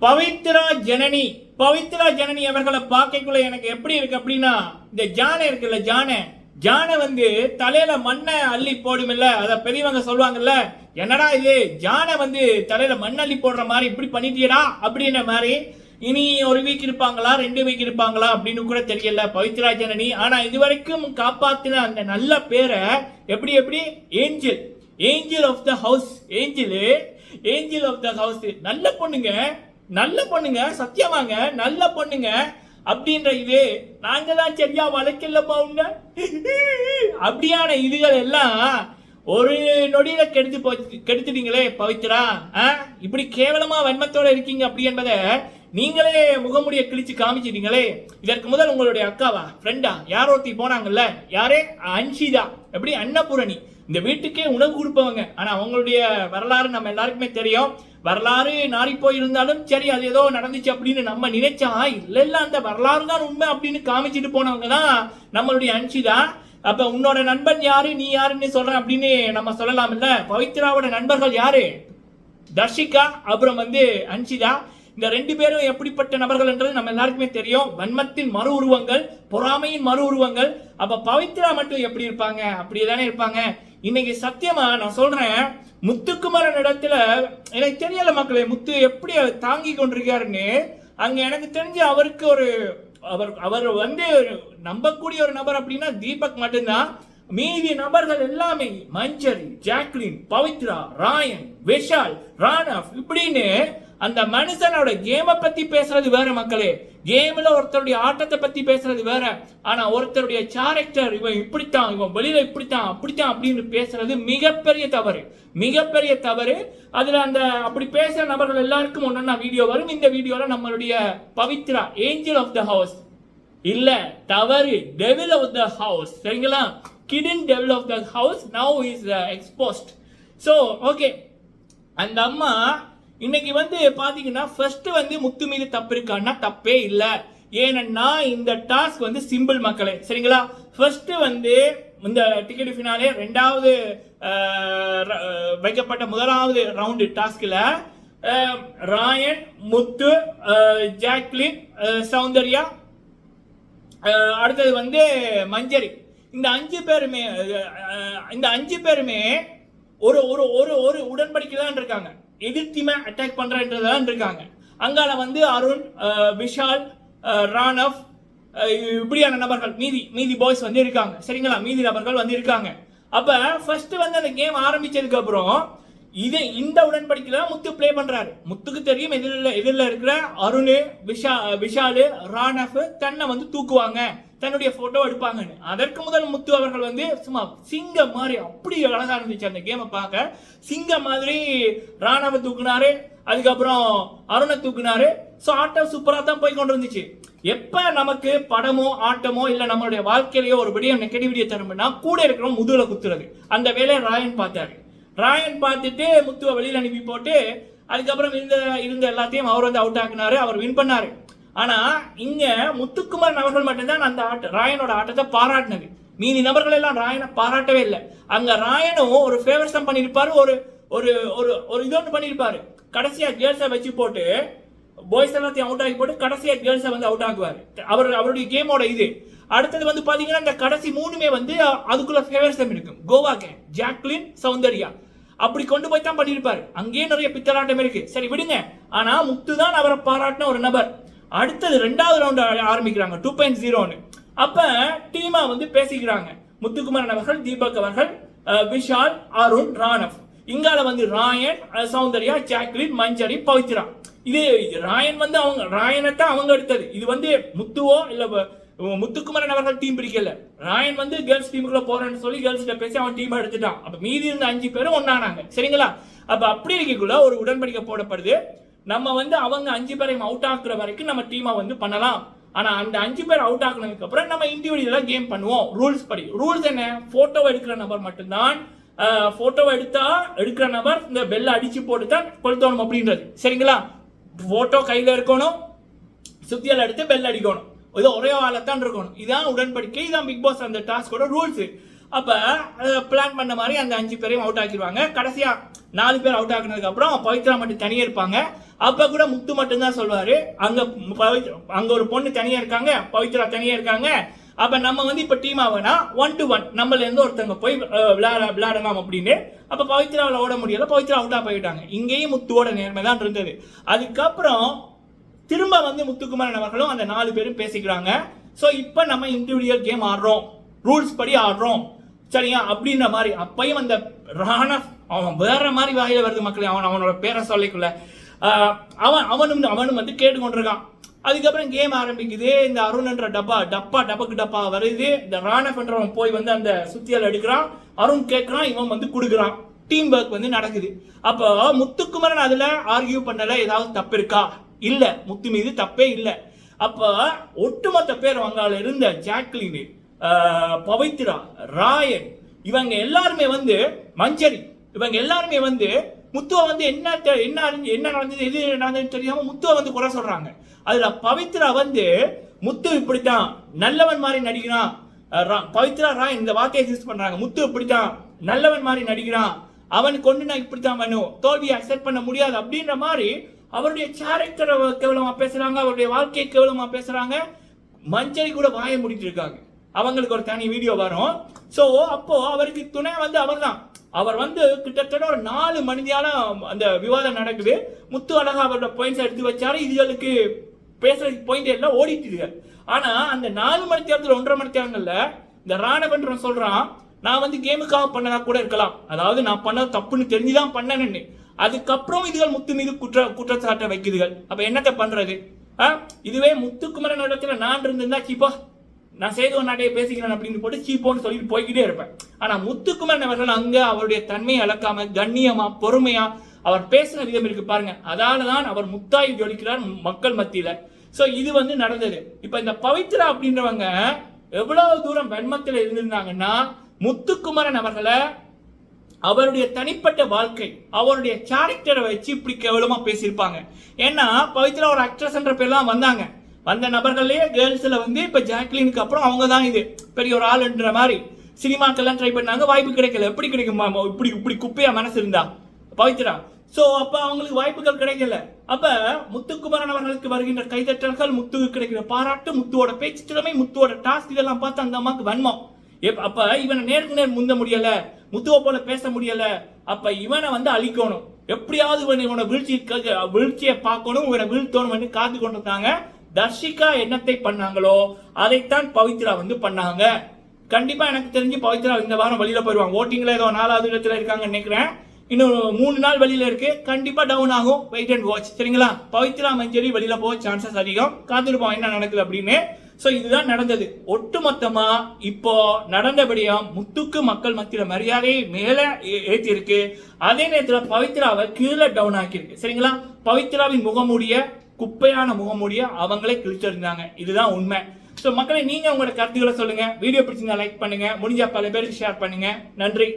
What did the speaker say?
பவித்ரா ஜனனி. பவித்ரா ஜனனி அவர்களை பார்க்கக்குள்ள எனக்கு எப்படி இருக்கு அப்படின்னா இந்த ஜானை இருக்குல்ல ஜானை. ஜானை வந்து தலையில மண்ணை அள்ளி போடுமில்ல. அத பெரியவங்க சொல்லுவாங்கல்ல என்னடா இது? ஜானை வந்து தலையில மண் அள்ளி போடுற மாதிரி இப்படி பண்ணிட்டியடா? அப்படின்ற மாதிரி இனி ஒரு வீக் இருப்பாங்களா? ரெண்டு வீக் இருப்பாங்களா? அப்படின்னு கூட தெரியல பவித்ரா ஜனனி. ஆனா இதுவரைக்கும் காப்பாத்தின அந்த நல்ல பேரை எப்படி எப்படி? Angel. Angel of the house. Angel. Angel of the house. நல்ல பொண்ணுங்க. நல்ல பொண்ணுங்க சத்தியமாங்க நல்ல பொண்ணுங்க அப்படின்ற இது நாங்க தான் சரியா வளர்க்கலமா உங்க அப்படியான இதுகள் எல்லாம் ஒரு நொடியில கெடுத்து போச்சு கெடுத்துட்டீங்களே பவித்ரா. ஆ? இப்படி கேவலமா வன்மத்தோட இருக்கீங்க அப்படி என்பதை நீங்களே முகமுடிய கிழிச்சு காமிச்சிட்டீங்களே. இதற்கு முதல் உங்களுடைய அக்காவா? ஃப்ரெண்டா யாரோ ஒருத்தி போனாங்கல்ல? யாரே? அன்ஷிதா. எப்படி? அன்னபூரணி. இந்த வீட்டுக்கே உணவு கொடுப்பவங்க. ஆனா அவங்களுடைய வரலாறு நம்ம எல்லாருக்குமே தெரியும். வரலாறு நாரி போயிருந்தாலும் சரி அது ஏதோ நடந்துச்சு அப்படின்னு நம்ம நினைச்சா இல்லை இல்லை அந்த வரலாறு தான் உண்மை அப்படின்னு காமிச்சிட்டு போனவங்க தான் நம்மளுடைய அன்ஷிதா. அப்ப உன்னோட நண்பன் யாரு நீ யாருன்னு சொல்கிறேன் அப்படின்னு நம்ம சொல்லலாம் இல்ல பவித்ராவோட நண்பர்கள் யாரு? தர்ஷிகா அப்புறம் வந்து அன்ஷிதா. இந்த ரெண்டு பேரும் எப்படிப்பட்ட நபர்கள் என்றது நம்ம எல்லாருக்குமே தெரியும். வன்மத்தின் மறு உருவங்கள் பொறாமையின் மறு உருவங்கள். அப்ப பவித்ரா மட்டும் எப்படி இருப்பாங்க? அப்படியே தானே இருப்பாங்க. இன்னைக்கு சத்தியமா நான் சொல்றேன் முத்துக்குமரன் இடத்துல எனக்கு தெரியல மக்களே முத்து எப்படி தாங்கி கொண்டிருக்காருன்னு அங்கே எனக்கு தெரிஞ்சு அவருக்கு ஒரு அவர் அவர் வந்து நம்பக்கூடிய ஒரு நபர் அப்படின்னா தீபக் மட்டும்தான். மீதி நபர்கள் எல்லாமே மஞ்சரி ஜாக்லின் பவித்ரா ராயன் விஷால் ராணவ் இப்படின்னு அந்த மனுஷனோட கேமை பத்தி பேசுறது வேற மக்களே. கேம்ல ஒருத்தருடைய ஆட்டத்தை பத்தி பேசுறது வேற. ஆனா ஒருத்தருடைய கேரக்டர் இவன் இப்படித்தான் இவன் வெளியில இப்படித்தான் அப்படித்தான் அப்படின்னு பேசுறது மிகப்பெரிய தவறு. மிகப்பெரிய தவறு. அதுல அந்த அப்படி பேசுற நபர்கள் எல்லாருக்கும் ஒன்றா வீடியோ வரும். இந்த வீடியோல நம்மளுடைய Pavithra angel of the house இல்ல தவறு டெவில் ஆஃப் த ஹவுஸ் சரிங்களா? Hidden devil of the house now is exposed so okay அந்த அம்மா இன்னைக்கு வந்து பார்த்தீங்கன்னா ஃபர்ஸ்ட் வந்து முத்து மீது தப்பு இருக்கான்னா தப்பே இல்லை. ஏனன்னா இந்த டாஸ்க் வந்து சிம்பிள் மக்களே சரிங்களா? ஃபர்ஸ்ட் வந்து இந்த டிக்கெட் ஃபினாலே ரெண்டாவது ர- வைக்கப்பட்ட முதலாவது ரவுண்டு டாஸ்கில் ராயன் முத்து ஜாக்லின் சௌந்தர்யா அடுத்தது வந்து மஞ்சரி. இந்த அஞ்சு பேருமே இந்த அஞ்சு பேருமே ஒரு ஒரு ஒரு ஒரு உடன்படிக்கை தான் இருக்காங்க. எதிர்த்திமை அட்டாக் பண்றதுதான் இருக்காங்க. அங்கால வந்து அருண் விஷால் ராணவ் இப்படியான நபர்கள் மீதி மீதி பாய்ஸ் வந்து இருக்காங்க. சரிங்களா? மீதி நபர்கள் வந்து இருக்காங்க. அப்போ ஃபர்ஸ்ட் வந்து அந்த கேம் ஆரம்பிச்சதுக்கு அப்புறம் இது இந்த உடன்படிக்கை முத்து ப்ளே பண்றாரு. முத்துக்கு தெரியும் எதிரில் எதிரில் இருக்கிற அருண் விஷா விஷாலு ராணவ் தன்னை வந்து தூக்குவாங்க. தன்னுடைய போட்டோ எடுப்பாங்கன்னு. அதற்கு முதல் முத்து அவர்கள் வந்து சும்மா சிங்கம் மாதிரி அப்படி அழகா இருந்துச்சு அந்த கேமை பார்க்க. சிங்கம் மாதிரி ராணவ தூக்குனாரு அதுக்கப்புறம் அருணை தூக்குனாரு. ஸோ ஆட்டம் சூப்பராக தான் போய் கொண்டு இருந்துச்சு எப்ப நமக்கு படமோ ஆட்டமோ இல்ல நம்மளுடைய வாழ்க்கையிலேயோ ஒரு விடியம் நெகட்டிவிட்டியை தரும்னா கூட இருக்கிறோம் முதுகுல குத்துறது. அந்த வேலையை ராயன் பார்த்தாரு. ராயன் பார்த்துட்டு முத்துவை வெளியில் அனுப்பி போட்டு அதுக்கப்புறம் இருந்த இருந்த எல்லாத்தையும் அவர் வந்து அவுட் ஆக்குனாரு. அவர் வின் பண்ணாரு. ஆனா இங்க முத்துக்குமரன் அவர்கள் மட்டும்தான் அந்த ஆட்ட ராயனோட ஆட்டத்தை பாராட்டினது. மீதி நபர்கள் எல்லாம் ராயனை பாராட்டவே இல்லை. அங்க ராயனும் ஒரு ஃபேவர்ஸம் பண்ணியிருப்பாரு ஒரு ஒரு ஒரு ஒரு இது ஒன்று பண்ணியிருப்பாரு. கடைசியா கேர்ள்ஸை வச்சு போட்டு பாய்ஸ் எல்லாத்தையும் அவுட் ஆகி போட்டு கடைசியா கேர்ள்ஸை வந்து அவுட் ஆக்குவார். அவர் அவருடைய கேமோட இது. அடுத்தது வந்து பாத்தீங்கன்னா இந்த கடைசி மூணுமே வந்து அதுக்குள்ள ஃபேவரிசம் இருக்கும். Goa gang Jacqueline Soundarya. அப்படி கொண்டு போய் தான் பண்ணியிருப்பாரு. அங்கேயே நிறைய பித்தலாட்டம் இருக்கு. சரி விடுங்க. ஆனா முத்து தான் அவரை பாராட்டின ஒரு நபர். அடுத்தது ரெண்டாவது ரவுண்ட் ஆரம்பிக்கிறாங்க. டூ பாயிண்ட் ஜீரோன்னு அப்போ டீமாக வந்து பேசிக்கிறாங்க. முத்துக்குமாரன் அவர்கள் தீபக் அவர்கள் விஷால் அருண் ராணவ். இங்கால வந்து ராயன் சௌந்தர்யா ஜாக்லின் மஞ்சரி பவித்ரா. இது ராயன் வந்து அவங்க ராயனை தான் அவங்க எடுத்தது. இது வந்து முத்துவோ இல்ல முத்துக்குமரன் அவர்கள் டீம் பிடிக்கல. ராயன் வந்து கேர்ள்ஸ் டீமுக்குள்ள போறேன்னு சொல்லி கேர்ள்ஸ் கிட்ட பேசி அவன் டீம் எடுத்துட்டான். அப்ப மீதி இருந்த அஞ்சு பேரும் ஒன்னானாங்க சரிங்களா? அப்ப அப்படி இருக்கக்குள்ள ஒரு உடன்படிக்கை போடப்படுது. நம்ம வந்து அவங்க அஞ்சு பேரையும் அவுட் ஆக்குற வரைக்கும் நம்ம டீமை வந்து பண்ணலாம். ஆனால் அந்த அஞ்சு பேர் அவுட் ஆகினதுக்கு அப்புறம் நம்ம இண்டிவிஜுவலாக கேம் பண்ணுவோம். ரூல்ஸ் படி. ரூல்ஸ் என்ன? ஃபோட்டோ எடுக்கிற நபர் மட்டும்தான் ஃபோட்டோ எடுத்தா எடுக்கிற நபர் இந்த பெல்லை அடிச்சு போட்டு தான் கொளுத்தணும் அப்படின்றது. சரிங்களா? ஃபோட்டோ கையில் இருக்கணும். சுத்தியால் எடுத்து பெல் அடிக்கணும். இது ஒரே ஆளத்தான் இருக்கணும். இதான் உடன்படிக்கை இதான் பிக் பாஸ் அந்த டாஸ்கோட ரூல்ஸு அப்போ பிளான் பண்ண மாதிரி அந்த அஞ்சு பேரையும் அவுட் ஆக்கிடுவாங்க. கடைசியாக நாலு பேர் அவுட் ஆகினதுக்கப்புறம் பவித்ரா மட்டும் தனியாக இருப்பாங்க. அப்போ கூட முத்து மட்டும்தான் சொல்வார். அங்கே பவித்ரா அங்கே ஒரு பொண்ணு தனியாக இருக்காங்க பவித்ரா தனியாக இருக்காங்க. அப்போ நம்ம வந்து இப்போ டீம் ஆகனா ஒன் டு ஒன் நம்மளேருந்து ஒருத்தவங்க போய் அஹ், விளையாட விளையாடலாம் அப்படின்னு. அப்போ பவித்ராவில் ஓட முடியல பவித்ரா அவுட்டாக போயிட்டாங்க. இங்கேயும் முத்துவோட நேர்மை தான் இருந்தது. அதுக்கப்புறம் திரும்ப வந்து முத்துக்குமாரன் அவர்களும் அந்த நாலு பேரும் பேசிக்கிறாங்க. ஸோ இப்போ நம்ம இண்டிவிஜுவல் கேம் ஆடுறோம். ரூல்ஸ் படி ஆடுறோம். சரியா? அப்படின்ற மாதிரி அப்பையும் அந்த ராணா அவன் வேற மாதிரி வாயில வருது மக்களே அவன் அவனோட பேரை சொல்லிக்குள்ள. அவன் அவனும் அவனும் வந்து கேட்டுக்கொண்டிருக்கான். அதுக்கப்புறம் கேம் ஆரம்பிக்குது. இந்த அருண்ன்ற டப்பா டப்பா டப்பக்கு டப்பா வருது. இந்த ராணஃப்ன்றவன் போய் வந்து அந்த சுத்தியால் எடுக்கிறான். அருண் கேட்குறான் இவன் வந்து கொடுக்குறான். டீம் ஒர்க் வந்து நடக்குது. அப்போ முத்துக்குமரன் அதில் ஆர்கியூ பண்ணல ஏதாவது தப்பு இருக்கா? இல்லை. முத்து மீது தப்பே இல்லை. அப்போ ஒட்டுமொத்த பேர் வங்காள இருந்த ஜாக்லின் பவித்ரா ராயன் இவங்க எல்லாருமே வந்து மஞ்சரி. இவங்க எல்லாருமே வந்து முத்துவை வந்து என்ன தெ- என்ன என்ன நடந்தது எது நடந்ததுன்னு தெரியாம முத்துவை வந்து குறை சொல்றாங்க. அதுல பவித்ரா வந்து முத்து இப்படித்தான் நல்லவன் மாதிரி நடிக்கிறான். ரா- பவித்ரா ராய் இந்த வார்த்தையை யூஸ் பண்றாங்க. முத்து இப்படித்தான் நல்லவன் மாதிரி நடிக்கிறான். அவன் கொண்டு நான் இப்படித்தான் வேணும் தோல்வியை அக்செப்ட் பண்ண முடியாது அப்படின்ற மாதிரி அவருடைய கேரக்டரை கேவலமா பேசுறாங்க அவருடைய வாழ்க்கையை கேவலமா பேசுறாங்க. மஞ்சரி கூட வாயை மூடிட்டு இருக்காங்க. அவங்களுக்கு ஒரு தனி வீடியோ வரும். ஸோ அப்போ அவருக்கு துணை வந்து அவர்தான். அவர் வந்து கிட்டத்தட்ட ஒரு நாலு மணி நேரம் அந்த விவாதம் நடக்குது. முத்து அழகா அவரோட பாயிண்ட்ஸ் எடுத்து வச்சாரு. இதுகளுக்கு பேசுறதுக்கு பாயிண்ட் எல்லாம் ஓடிட்டு இருக்கு ஆனா அந்த நாலு மணி நேரத்துல ஒன்றரை மணி நேரங்கள்ல இந்த ராணவன்றன் சொல்றான் நான் வந்து கேமுக்காக பண்ணதா கூட இருக்கலாம். அதாவது நான் பண்ண தப்புன்னு தெரிஞ்சுதான் பண்ணேன்னு. அதுக்கப்புறம் இதுகள் முத்து மீது குற்ற குற்றச்சாட்டை வைக்குதுகள். அப்ப என்னத்தை பண்றது? ஆ? இதுவே முத்துக்குமரன் இடத்துல நான் இருந்திருந்தா சீப்பா நான் சேதுவ நாட்டையே பேசிக்கிறேன் அப்படின்னு போட்டு சீப்போன்னு சொல்லிட்டு போய்கிட்டே இருப்பேன். ஆனா முத்துக்குமரன் அவர்கள் அங்க அவருடைய தன்மையை அளக்காம கண்ணியமா பொறுமையா அவர் பேசின விதம் இருக்கு பாருங்க. அதால தான் அவர் முத்தாய் ஜொலிக்கிறார் மக்கள் மத்தியில. சோ இது வந்து நடந்தது. இப்ப இந்த பவித்ரா அப்படின்றவங்க எவ்வளவு தூரம் வெண்மத்தில் இருந்திருந்தாங்கன்னா முத்துக்குமரன் அவர்களை அவருடைய தனிப்பட்ட வாழ்க்கை அவருடைய கேரக்டரை வச்சு இப்படி கேவலமா பேசியிருப்பாங்க. ஏன்னா பவித்ரா ஒரு ஆக்ட்ரஸ்ன்ற பேர்லாம் வந்தாங்க. வந்த நபர்கள்லயே கேர்ள்ஸில் வந்து இப்போ ஜாக்லினுக்கு அப்புறம் அவங்க தான் இது. பெரிய ஒரு ஆளுன்ற மாதிரி. சினிமாக்கெல்லாம் ட்ரை பண்ணாங்க வாய்ப்பு கிடைக்கல. எப்படி கிடைக்கும் இப்படி இப்படி குப்பையாக மனசு இருந்தா? பவித்ரா. ஸோ அப்போ அவங்களுக்கு வாய்ப்புகள் கிடைக்கல. அப்போ முத்துக்குமரன் அவர்களுக்கு வருகின்ற கைதட்டல்கள் முத்துக்கு கிடைக்கிற பாராட்டு முத்துவோட பேச்சு திறமை முத்துவோட டாஸ்க் இதெல்லாம் பார்த்து அந்த அம்மாவுக்கு வன்மம். எப்- அப்போ இவனை நேருக்கு நேர் முந்த முடியல. முத்துவை போல பேச முடியல. அப்போ இவனை வந்து அழிக்கணும். எப்படியாவது இவனை இவனை வீழ்ச்சி வீழ்ச்சியை பார்க்கணும் இவனை வீழ்த்தணும் வந்து காத்து கொண்டிருந்தாங்க. தர்ஷிகா என்னத்தை பண்ணாங்களோ அதைத்தான் பவித்ரா வந்து பண்ணாங்க. கண்டிப்பா எனக்கு தெரிஞ்சு பவித்ரா இந்த வாரம் வெளியில போயிடுவாங்க. ஓட்டிங்ல ஏதோ நாலாவது இடத்துல இருக்காங்கன்னு நினைக்கிறேன். இன்னும் மூணு நாள் வெளியில இருக்கு. கண்டிப்பா டவுன் ஆகும். வெயிட் அண்ட் வாட்ச் சரிங்களா? பவித்ரா மஞ்சரி வெளியில போக சான்சஸ் அதிகம். காத்திருப்போம் என்ன நடக்குது அப்படின்னு. ஸோ இதுதான் நடந்தது. ஒட்டுமொத்தமா இப்போ நடந்தபடியா முத்துக்கு மக்கள் மத்தியில மரியாதையை மேல ஏ- அதே நேரத்தில் பவித்ராவை கீழே டவுன் ஆக்கியிருக்கு. சரிங்களா? பவித்ராவின் முகமூடிய குப்பையான முகமூடிய அவங்களே கிழிச்சிருந்தாங்க இதுதான் உண்மை. ஸோ மக்களை நீங்கள் உங்களோட கருத்துக்களை சொல்லுங்கள் வீடியோ பிடிச்சிருந்தா லைக் பண்ணுங்கள் முடிஞ்சால் பல பேருக்கு ஷேர் பண்ணுங்கள் நன்றி.